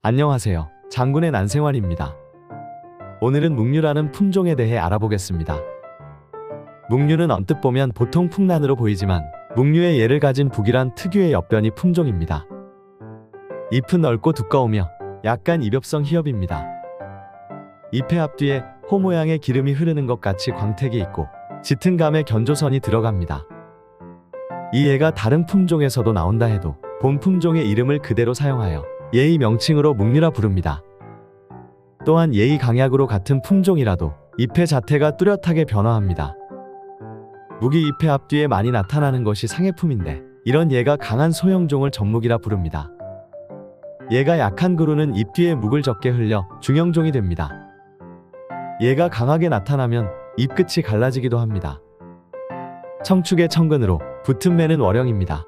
안녕하세요. 장군의 난생활입니다. 오늘은 묵류라는 품종에 대해 알아보겠습니다. 묵류는 언뜻 보면 보통 풍란으로 보이지만 묵류의 예를 가진 북이란 특유의 옆변이 품종입니다. 잎은 넓고 두꺼우며 약간 이벽성 희엽입니다. 잎의 앞뒤에 호 모양의 기름이 흐르는 것 같이 광택이 있고 짙은 감에 견조선이 들어갑니다. 이 예가 다른 품종에서도 나온다 해도 본 품종의 이름을 그대로 사용하여 예의 명칭으로 묵류라 부릅니다. 또한 예의 강약으로 같은 품종이라도 잎의 자태가 뚜렷하게 변화합니다. 묵이 잎의 앞뒤에 많이 나타나는 것이 상해품인데 이런 예가 강한 소형종을 전묵이라 부릅니다. 얘가 약한 그루는 잎 뒤에 묵을 적게 흘려 중형종이 됩니다. 얘가 강하게 나타나면 잎 끝이 갈라지기도 합니다. 청축의 청근으로 붙은 매는 월형입니다.